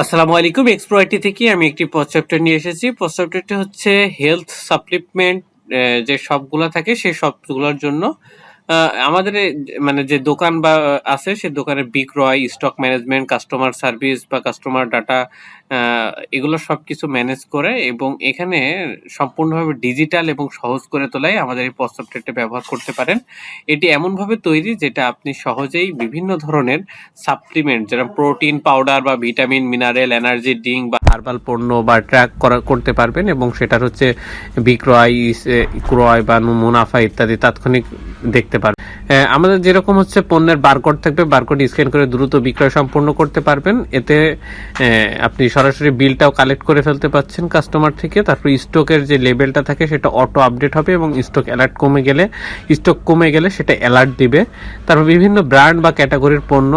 আসসালামু আলাইকুম এক্সপ্রয়টি থেকে আমি একটি প্রস্তাবটা নিয়ে এসেছি। পথ হচ্ছে হেলথ সাপ্লিমেন্ট যে সবগুলো থাকে সেই সবগুলোর জন্য। আমাদের মানে যে দোকান বা, আছে, সে দোকানের বিক্রয় স্টক ম্যানেজমেন্ট কাস্টমার সার্ভিস বা কাস্টমার ডাটা এগুলো সবকিছু ম্যানেজ করে এবং এখানে সম্পূর্ণভাবে ডিজিটাল এবং সহজ করে তোলাই আমাদের এই সফটওয়্যারটি ব্যবহার করতে পারেন। এটি এমনভাবে তৈরি যেটা আপনি সহজেই বিভিন্ন ধরনের সাপ্লিমেন্ট যেরকম প্রোটিন পাউডার বা ভিটামিন মিনারেল এনার্জি ড্রিঙ্ক বা হার্বাল পণ্য বা ট্র্যাক করা, করতে পারবেন এবং সেটার হচ্ছে বিক্রয় ক্রয় বা মুনাফা ইত্যাদি তাৎক্ষণিক দেখতে পারবেন। আমাদের যেরকম হচ্ছে পণ্যের বারকোড থাকবে বারকোড স্ক্যান করে দ্রুত বিক্রয় সম্পূর্ণ করতে পারবেন। এতে আপনি সরাসরি বিলটাও কালেক্ট করে ফেলতে পারছেন কাস্টমার থেকে। তারপর স্টকের যে লেভেলটা থাকে সেটা অটো আপডেট হবে এবং স্টক অ্যালার্ট কমে গেলে স্টক কমে গেলে সেটা অ্যালার্ট দিবে। তারপর বিভিন্ন ব্র্যান্ড বা ক্যাটাগরির পণ্য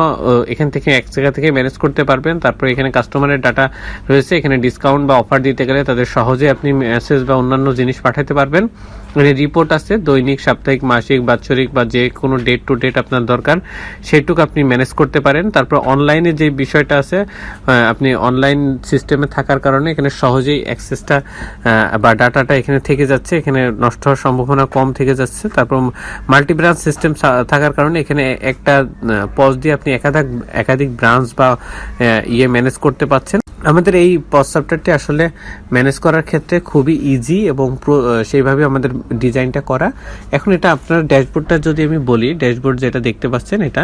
এখান থেকে এক জায়গা থেকে ম্যানেজ করতে পারবেন। তারপর এখানে কাস্টমারের ডাটা রয়েছে। এখানে ডিসকাউন্ট বা অফার দিতে গেলে তাদের সহজে আপনি মেসেজ বা অন্যান্য জিনিস পাঠাতে পারবেন। রিপোর্ট আছে, দৈনিক, সাপ্তাহিক, মাসিক, বাৎসরিক বা যে কোনো ডেট টু ডেট আপনার দরকার, সেটুকু আপনি ম্যানেজ করতে পারেন। তারপর অনলাইনে যে বিষয়টা আছে আপনি অনলাইন সিস্টেমে থাকার কারণে এখানে সহজেই অ্যাক্সেসটা বা ডাটাটা এখানে থেকে যাচ্ছে, এখানে নষ্ট হওয়ার সম্ভাবনা কম থেকে যাচ্ছে। তারপর মাল্টি ব্রাঞ্চ সিস্টেম থাকার কারণে এখানে একটা পজ দিয়ে আপনি একাধিক একাধিক ব্রাঞ্চ বা ইয়ে ম্যানেজ করতে পারছেন। আমাদের এই পজ সফটওয়্যারটি আসলে ম্যানেজ করার ক্ষেত্রে খুবই ইজি এবং সেইভাবে আমাদের ডিজাইনটা করা। এখন এটা আপনার ড্যাশবোর্ডটা যদি আমি বলি, ড্যাশবোর্ড যেটা দেখতে পাচ্ছেন, এটা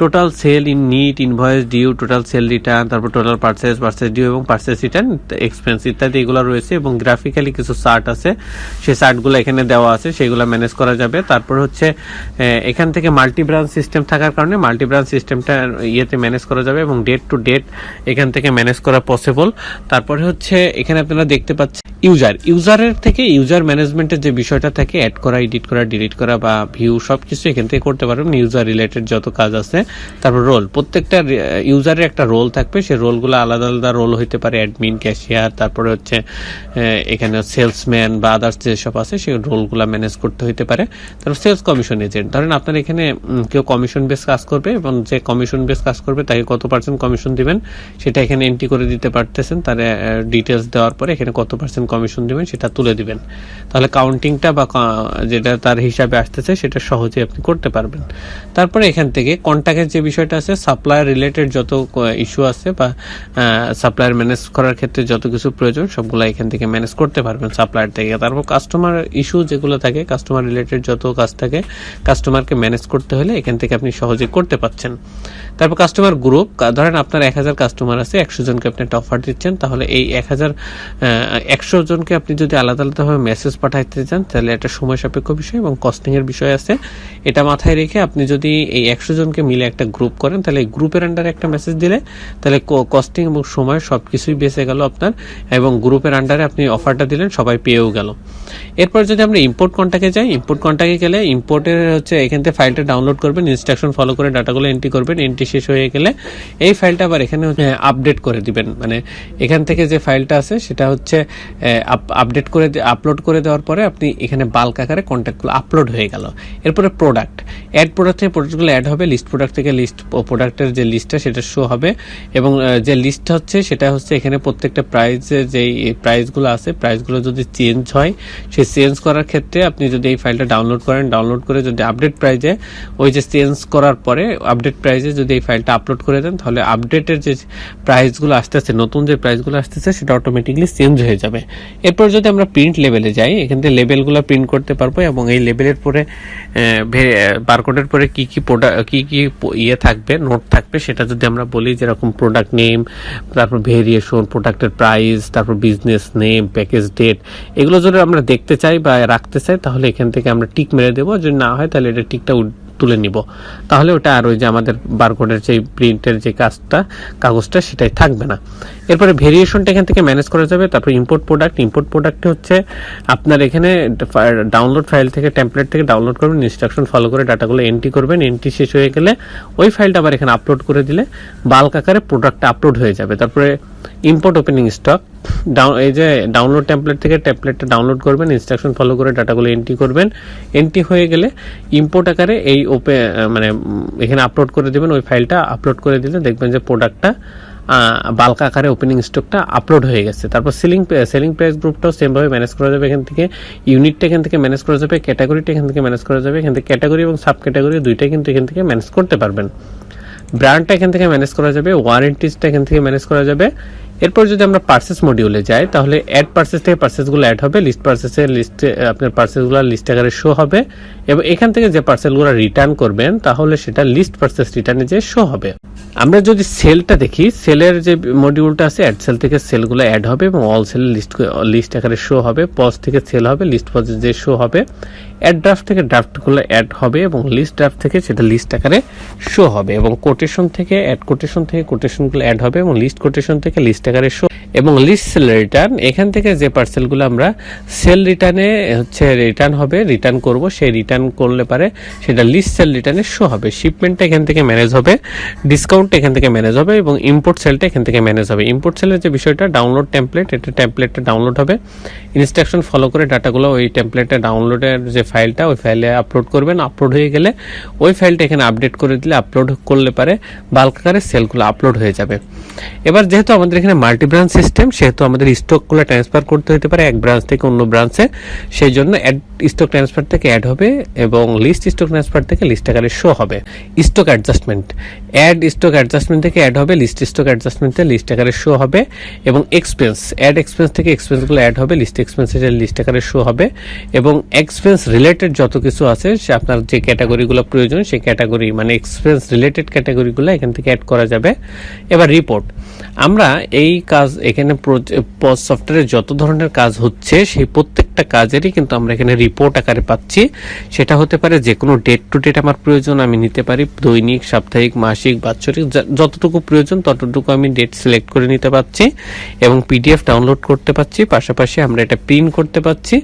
total sale in net invoice due total sale return তারপর টোটাল পার্সেস পার্সেস ডিউ এবং পার্সেস রিটার্ন এক্সপেন্স ইত্যাদি এগুলো রয়েছে এবং গ্রাফিক্যালি কিছু চার্ট আছে। সেই চার্টগুলো এখানে দেওয়া আছে, সেগুলো ম্যানেজ করা যাবে। তারপর হচ্ছে এখান থেকে মাল্টি ব্রাঞ্চ সিস্টেম থাকার কারণে মাল্টি ব্রাঞ্চ সিস্টেমটা ইয়েতে ম্যানেজ করা যাবে এবং ডেট টু ডেট এখান থেকে ম্যানেজ করা পসিবল তারপরে হচ্ছে, এখানে আপনারা দেখতে পাচ্ছেন ইউজার ইউজারের থেকে ইউজার ম্যানেজমেন্টের যে বিষয়টা থাকে অ্যাড করা এডিট করা ডিলিট করা বা ভিউ সব কিছু এখান থেকে করতে পারবেন। ইউজার রিলেটেড যত কাজ আছে, তারপর রোল প্রত্যেকটা ইউজারের একটা রোল থাকবে। সেই রোলগুলো আলাদা আলাদা রোল হইতে পারে অ্যাডমিন ক্যাশিয়ার তারপরে হচ্ছে এখানে সেলসম্যান বা আদার্স যেসব আছে, সেই রোলগুলো ম্যানেজ করতে হইতে পারে। তারপর সেলস কমিশন এজেন্ট ধরেন আপনার এখানে কেউ কমিশন বেস কাজ করবে এবং যে কমিশন বেস কাজ করবে, তাকে কত পার্সেন্ট কমিশন দিবেন, সেটা এখানে এন্ট্রি করে দিতে পারতেছেন তার ডিটেলস দেওয়ার পরে এখানে কত পার্সেন্ট কমিশন দিবেন সেটা তুলে দিবেন। তাহলে কাউন্টিংটা বা যেটা তার হিসাবে আসতেছে সেটা সহজে আপনি করতে পারবেন। তারপরে এখান থেকে কন্ট্যাক্টের যে বিষয়টা আছে সাপ্লায়ার রিলেটেড যত ইস্যু আছে বা সাপ্লায়ার ম্যানেজ করার ক্ষেত্রে যত কিছু প্রয়োজন, সবগুলো এখান থেকে ম্যানেজ করতে পারবেন সাপ্লায়ার থেকে। তারপর কাস্টমার ইস্যু যেগুলো থাকে কাস্টমার রিলেটেড যত কাজ থাকে কাস্টমারকে ম্যানেজ করতে হলে এখান থেকে আপনি সহজে করতে পারছেন। তারপর কাস্টমার গ্রুপ ধরেন আপনার এক হাজার কাস্টমার আছে, একশো জনকে আপনি অফার দিচ্ছেন, তাহলে এই এক হাজার একশো জনকে আপনি যদি আলাদা আলাদাভাবে মেসেজ পাঠাইতে চান, তাহলে একটা সময় সাপেক্ষ বিষয় এবং কস্টিংয়ের বিষয় আছে। এটা মাথায় রেখে আপনি যদি এই একশো জনকে মিলে একটা গ্রুপ করেন, তাহলে এই গ্রুপের আন্ডারে একটা মেসেজ দিলে, তাহলে কস্টিং এবং সময় সব কিছুই বেঁচে গেল আপনার এবং গ্রুপের আন্ডারে আপনি অফারটা দিলেন, সবাই পেয়েও গেল। এরপর যদি আমরা ইম্পোর্ট কন্ট্যাক্টে যাই ইম্পোর্ট কন্ট্যাক্টে গেলে ইম্পোর্টের হচ্ছে এখান থেকে ফাইলটা ডাউনলোড করবেন ইনস্ট্রাকশন ফলো করে ডাটাগুলো এন্ট্রি করবেন এন্ট্রি শেষ হয়ে গেলে এই ফাইলটা আবার এখানে আপডেট করে দিবেন। মানে এখান থেকে যে ফাইলটা আছে, সেটা হচ্ছে আপডেট করে আপলোড করে দেওয়ার পরে আপনি এখানে বাল্ক আকারে কন্ট্যাক্টগুলো আপলোড হয়ে গেল। এরপরে প্রোডাক্ট অ্যাড প্রোডাক্ট থেকে প্রোডাক্টগুলো অ্যাড হবে লিস্ট প্রোডাক্ট থেকে লিস্ট প্রোডাক্টের যে লিস্টটা সেটা শো হবে। এবং যে লিস্ট হচ্ছে, সেটা হচ্ছে এখানে প্রত্যেকটা প্রাইসে যেই প্রাইসগুলো আছে প্রাইসগুলো যদি চেঞ্জ হয় সেই চেঞ্জ করার ক্ষেত্রে আপনি যদি এই ফাইলটা ডাউনলোড করেন ডাউনলোড করে যদি আপডেট প্রাইজে ওই যে চেঞ্জ করার পরে আপডেট প্রাইজে যদি এই ফাইলটা আপলোড করে দেন, তাহলে আপডেটের যে প্রাইসগুলো আসতেছে, নতুন যে প্রাইসগুলো আসতেছে, সেটা অটোমেটিকলি চেঞ্জ হয়ে যাবে। এরপর যদি আমরা প্রিন্ট লেভেলে যাই, এখান থেকে লেভেলগুলো প্রিন্ট করতে পারব এবং এই লেভেলের পরে বারকোডের পরে কি কি প্রোডাক্ট কি কি ইয়ে থাকবে নোট থাকবে, সেটা যদি আমরা বলি যেরকম প্রোডাক্ট নেম তারপর ভেরিয়েশন প্রোডাক্টের প্রাইস তারপর বিজনেস নেম প্যাকেজ ডেট এগুলো যদি আমরা দেখতে চাই বা রাখতে চাই, তাহলে এখান থেকে আমরা টিক মেরে দেবো। যদি না হয়, তাহলে এটা টিকটা তুলে নিব। তাহলে ওটা আর ওই যে আমাদের বারকোডের যে প্রিন্টের যে কাজটা, কাগজটা, সেটাই থাকবে না। এরপরে ভেরিয়েশনটা এখান থেকে ম্যানেজ করা যাবে। তারপর ইম্পোর্ট প্রোডাক্ট ইম্পোর্ট প্রোডাক্টে হচ্ছে আপনার এখানে ডাউনলোড ফাইল থেকে টেমপ্লেট থেকে ডাউনলোড করবেন ইনস্ট্রাকশন ফলো করে ডাটাগুলো এন্ট্রি করবেন। এন্ট্রি শেষ হয়ে গেলে ওই ফাইলটা আবার এখানে আপলোড করে দিলে বাল্ক আকারে প্রোডাক্টটা আপলোড হয়ে যাবে। তারপরে ইম্পোর্ট ওপেনিং স্টক ডাউন এই যে ডাউনলোড টেমপ্লেট থেকে টেমপ্লেটটা ডাউনলোড করবেন ইনস্ট্রাকশন ফলো করে ডাটাগুলো এন্ট্রি করবেন। এন্ট্রি হয়ে গেলে ইম্পোর্ট আকারে এই ওপে মানে এখানে আপলোড করে দেবেন, ওই ফাইলটা আপলোড করে দিলে দেখবেন যে প্রোডাক্টটা বাল্ক আকারে ওপেনিং স্টকটা আপলোড হয়ে গেছে। তারপর সেলিং সেলিং প্রাইস গ্রুপটাও সেমভাবে ম্যানেজ করা যাবে এখান থেকে। ইউনিটটা এখান থেকে ম্যানেজ করা যাবে ক্যাটাগরিটা এখান থেকে ম্যানেজ করা যাবে। এখান থেকে ক্যাটাগরি এবং সাব ক্যাটাগরি দুইটাই কিন্তু এখান থেকে ম্যানেজ করতে পারবেন। ব্র্যান্ডটা এখান থেকে ম্যানেজ করা যাবে ওয়ারেন্টিজটা এখান থেকে ম্যানেজ করা যাবে এরপর যদি আমরা পার্সেস মডিউলে যাই, তাহলে অ্যাড পার্সেস থেকে পার্সেসগুলো অ্যাড হবে লিস্ট পার্সেসের লিস্টে আপনার পার্সেসগুলো লিস্ট আকারে শো হবে, এবং এখান থেকে যে পার্সেলগুলো রিটার্ন করবেন, তাহলে সেটা লিস্ট পার্সেস রিটার্নে যে শো হবে। আমরা যদি সেলটা দেখি সেলের যে মডিউলটা আছে অ্যাড সেল থেকে সেলগুলো অ্যাড হবে, এবং অল সেলের লিস্ট লিস্ট আকারে শো হবে পজ থেকে সেল হবে লিস্ট পজ যে শো হবে অ্যাড ড্রাফট থেকে ড্রাফটগুলো অ্যাড হবে, এবং লিস্ট ড্রাফট থেকে সেটা লিস্ট আকারে শো হবে, এবং কোটেশন থেকে অ্যাড কোটেশন থেকে কোটেশনগুলো অ্যাড হবে, এবং লিস্ট কোটেশন থেকে লিস্ট আকারে শো এবং লিস্ট সেল রিটার্ন এখান থেকে যে পার্সেলগুলো আমরা সেল রিটার্নে হচ্ছে রিটার্ন হবে রিটার্ন করব, সেই রিটার্ন করলে পারে সেটা লিস্ট সেল রিটার্নে শো হবে। শিপমেন্টটা এখান থেকে ম্যানেজ হবে ডিসকাউন্ট এখান থেকে ম্যানেজ হবে এবং ইম্পোর্ট সেলটা এখান থেকে ম্যানেজ হবে। ইম্পোর্ট সেলের যে বিষয়টা ডাউনলোড টেমপ্লেট এটা টেমপ্লেটটা ডাউনলোড হবে। ইনস্ট্রাকশন ফলো করে ডাটাগুলো ওই টেমপ্লেটে ডাউনলোডের যে ফাইলটা ওই ফাইলে আপলোড করবেন। আপলোড হয়ে গেলে ওই ফাইলটা এখানে আপডেট করে দিলে আপলোড করলে পারে বাল্ক আকারে সেলগুলো আপলোড হয়ে যাবে। এবার যেহেতু আমাদের এখানে মাল্টি ব্রাঞ্চ সিস্টেম, সেহেতু আমাদের স্টকগুলো ট্রান্সফার করতে হতে পারে এক ব্রাঞ্চ থেকে অন্য ব্রাঞ্চে সেই জন্য অ্যাড স্টক ট্রান্সফার থেকে অ্যাড হবে এবং লিস্ট স্টক ট্রান্সফার থেকে লিস্ট আকারে শো হবে। Stock adjustment add stock adjustment থেকে অ্যাড হবে লিস্ট স্টক অ্যাডজাস্টমেন্ট থেকে লিস্ট আকারে শো হবে এবং এক্সপেন্স অ্যাড এক্সপেন্স থেকে এক্সপেন্সগুলো অ্যাড হবে লিস্ট এক্সপেন্সের লিস্ট আকারে শো হবে এবং এক্সপেন্স রিলেটেড যত কিছু আছে, সে আপনার যে ক্যাটাগরিগুলো প্রয়োজন, সেই ক্যাটাগরি মানে এক্সপেন্স রিলেটেড ক্যাটাগরিগুলো এখান থেকে অ্যাড করা যাবে। এবার রিপোর্ট আমরা এই কাজ এখানে পজ সফটওয়্যারে যত ধরনের কাজ হচ্ছে, সেই প্রত্যেকটা কাজেরই কিন্তু আমরা এখানে রিপোর্ট আকারে পাচ্ছি। সেটা হতে পারে যে কোনো ডেট টু ডেট আমার প্রয়োজন, আমি নিতে পারি দৈনিক, সাপ্তাহিক, মাসিক, বাৎসরিক যতটুকু প্রয়োজন ততটুকু আমি ডেট সিলেক্ট করে নিতে পারছি এবং পিডিএফ ডাউনলোড করতে পারছি। পাশাপাশি আমরা এটা প্রিন্ট করতে পারছি।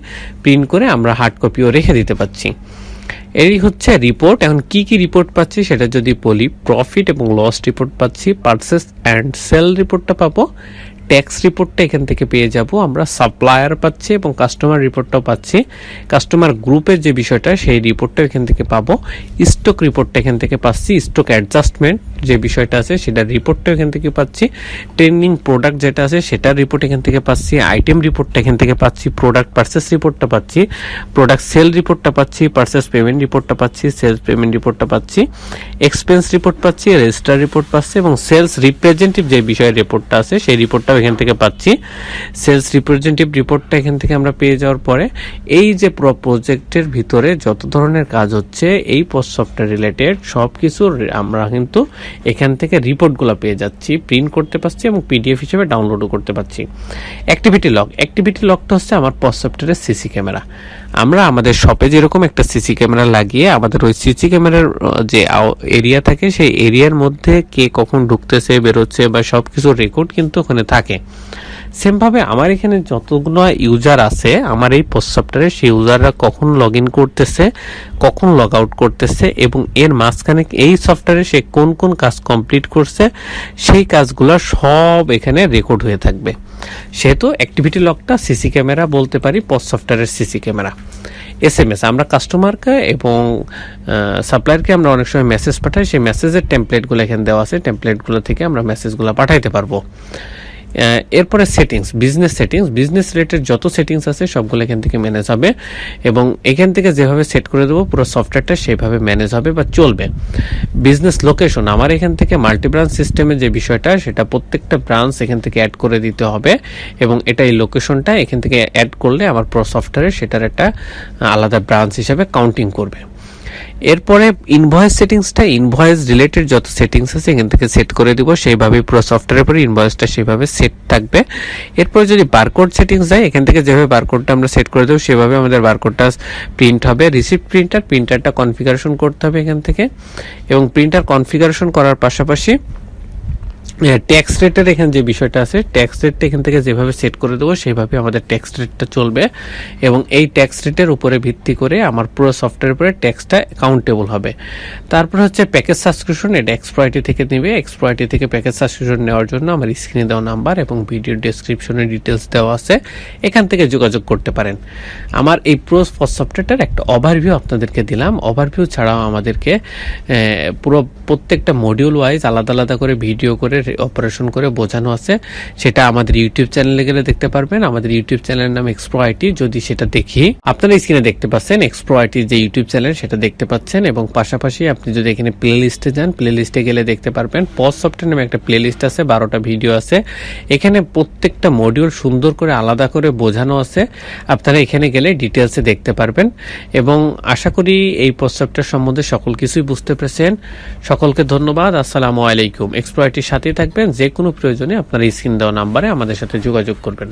প্রিন্ট করে আমরা হার্ড কপিও রেখে দিতে পারছি। এই হচ্ছে রিপোর্ট এখন কি কি রিপোর্ট পাচ্ছি সেটা যদি বলি প্রফিট এবং লস রিপোর্ট পাচ্ছি পার্সেস অ্যান্ড সেল রিপোর্টটা পাবো। ট্যাক্স রিপোর্টটা এখান থেকে পেয়ে যাব। আমরা সাপ্লায়ার পাচ্ছি এবং কাস্টমার রিপোর্টটাও পাচ্ছি। কাস্টমার গ্রুপের যে বিষয়টা, সেই রিপোর্টটা এখান থেকে পাবো। স্টক রিপোর্টটা এখান থেকে পাচ্ছি। স্টক অ্যাডজাস্টমেন্ট যে বিষয়টা আছে সেটার রিপোর্টটা এখান থেকে পাচ্ছি। ট্রেন্ডিং প্রোডাক্ট যেটা আছে সেটার রিপোর্ট এখান থেকে পাচ্ছি। আইটেম রিপোর্টটা এখান থেকে পাচ্ছি। প্রোডাক্ট পার্সেস রিপোর্টটা পাচ্ছি। প্রোডাক্ট সেল রিপোর্টটা পাচ্ছি। পার্সেস পেমেন্ট রিপোর্টটা পাচ্ছি। সেলস পেমেন্ট রিপোর্টটা পাচ্ছি। এক্সপেন্স রিপোর্ট পাচ্ছি। রেজিস্টার রিপোর্ট পাচ্ছি এবং সেলস রিপ্রেজেন্টেটিভ যে বিষয়ের রিপোর্টটা আছে, সেই রিপোর্টটাও এখান থেকে পাচ্ছি। সেলস রিপ্রেজেন্টেটিভ রিপোর্টটা এখান থেকে আমরা পেয়ে যাওয়ার পরে, এই যে প্রজেক্টের ভিতরে যত ধরনের কাজ হচ্ছে, এই পোস্ট সফটওয়্যার রিলেটেড সব কিছু আমরা কিন্তু এখান থেকে রিপোর্টগুলো পেয়ে যাচ্ছি প্রিন্ট করতে পারছি এবং পিডিএফ হিসেবে ডাউনলোডও করতে পারছি। অ্যাক্টিভিটি লক অ্যাক্টিভিটি লকটা হচ্ছে আমার পোস্ট সফটওয়্যারের সিসি ক্যামেরা আমরা আমাদের শপে যেরকম একটা সিসি ক্যামেরা লাগিয়ে, আমাদের ওই সিসি ক্যামেরার যে এরিয়া থাকে, সেই এরিয়ার মধ্যে কে কখন ঢুকতেছে, বেরোচ্ছে বা সব কিছু রেকর্ড কিন্তু ওখানে থাকে। সেমভাবে আমার এখানে যতগুলো ইউজার আছে, আমার এই পোস্ট সফটওয়্যারে সেই ইউজাররা কখন লগ ইন করতেছে, কখন লগ আউট করতেছে এবং এর মাঝখানে এই সফটওয়্যারে সে কোন কোন কাজ কমপ্লিট করছে, সেই কাজগুলো সব এখানে রেকর্ড হয়ে থাকবে। সেহেতু অ্যাক্টিভিটি লকটা সিসি ক্যামেরা বলতে পারি পোস্ট সফটওয়্যারের CC camera S M S আমরা কাস্টমারকে এবং সাপ্লায়ারকে আমরা অনেক সময় মেসেজ পাঠাই, সেই মেসেজের টেমপ্লেটগুলো এখানে দেওয়া আছে টেমপ্লেটগুলো থেকে আমরা মেসেজগুলো পাঠাইতে পারব। এরপরে সেটিংস বিজনেস সেটিংস বিজনেস রেটের যত সেটিংস আছে সবগুলো এখান থেকে ম্যানেজ হবে এবং এখান থেকে যেভাবে সেট করে দেবো পুরো সফটওয়্যারটা সেভাবে ম্যানেজ হবে বা চলবে। বিজনেস লোকেশন আমার এখান থেকে মাল্টি ব্রাঞ্চ সিস্টেমের যে বিষয়টা, সেটা প্রত্যেকটা ব্রাঞ্চ এখান থেকে অ্যাড করে দিতে হবে এবং এটা এই লোকেশনটা এখান থেকে অ্যাড করলে আমার পুরো সফটওয়্যারে সেটার একটা আলাদা ব্রাঞ্চ হিসাবে কাউন্টিং করবে। এরপরে ইনভয়েস সেটিংসটা ইনভয়েস রিলেটেড যত সেটিংস আছে, এখান থেকে সেট করে দিব। সেইভাবে পুরো সফটওয়্যারের পরে ইনভয়েসটা সেভাবে সেট থাকবে। এরপরে যদি বারকোড সেটিংস যায়, এখান থেকে যেভাবে বারকোডটা আমরা সেট করে দেবো, সেভাবে আমাদের বারকোডটা প্রিন্ট হবে। রিসিপ্ট প্রিন্টার প্রিন্টারটা কনফিগারেশন করতে হবে এখান থেকে। এবং প্রিন্টার কনফিগারেশন করার পাশাপাশি ট্যাক্স রেটের এখানে যে বিষয়টা আছে ট্যাক্স রেটটা এখান থেকে যেভাবে সেট করে দেবো সেইভাবে আমাদের ট্যাক্স রেটটা চলবে। এবং এই ট্যাক্স রেটের উপরে ভিত্তি করে আমার পুরো সফটওয়্যার উপরে ট্যাক্সটা অ্যাকাউন্টেবল হবে। তারপর হচ্ছে প্যাকেজ সাবস্ক্রিপশন এটা এক্সপ্রয়টি থেকে নেবে। এক্সপ্রয়টি থেকে প্যাকেজ সাবস্ক্রিপশন নেওয়ার জন্য আমার স্ক্রিনে দেওয়া নাম্বার এবং ভিডিও ডিসক্রিপশনে ডিটেলস দেওয়া আছে। এখান থেকে যোগাযোগ করতে পারেন। আমার এই প্রো সফটওয়্যারটার একটা ওভারভিউ আপনাদেরকে দিলাম। ওভারভিউ ছাড়াও আমাদেরকে পুরো প্রত্যেকটা মডিউল ওয়াইজ আলাদা আলাদা করে ভিডিও করে অপারেশন করে বোঝানো আছে। সেটা আমাদের ইউটিউব চ্যানেলে গেলে দেখতে পারবেন। আমাদের ইউটিউব চ্যানেলের নাম এক্সপ্রো আইটি যদি সেটা দেখি। আপনারা স্ক্রিনে দেখতে পাচ্ছেন এক্সপ্রো আইটি যে ইউটিউব চ্যানেল, সেটা দেখতে পাচ্ছেন এবং পাশাপাশি আপনি যদি এখানে প্লে লিস্টে যান প্লে লিস্টে গেলে দেখতে পারবেন পজ সফটওয়্যার নামে একটা প্লে লিস্ট আছে, বারোটা ভিডিও আছে। এখানে প্রত্যেকটা মডিউল সুন্দর করে আলাদা করে বোঝানো আছে। আপনারা এখানে গেলে ডিটেলসে দেখতে পারবেন এবং আশা করি এই প্রস্তাবটার সম্বন্ধে সকল কিছুই বুঝতে পেরেছেন। সকলকে ধন্যবাদ। আসসালামু আলাইকুম। এক্সপ্লয়টির সাথেই থাকবেন যে কোনো প্রয়োজনে আপনার স্ক্রিন দেওয়া নাম্বারে আমাদের সাথে যোগাযোগ করবেন।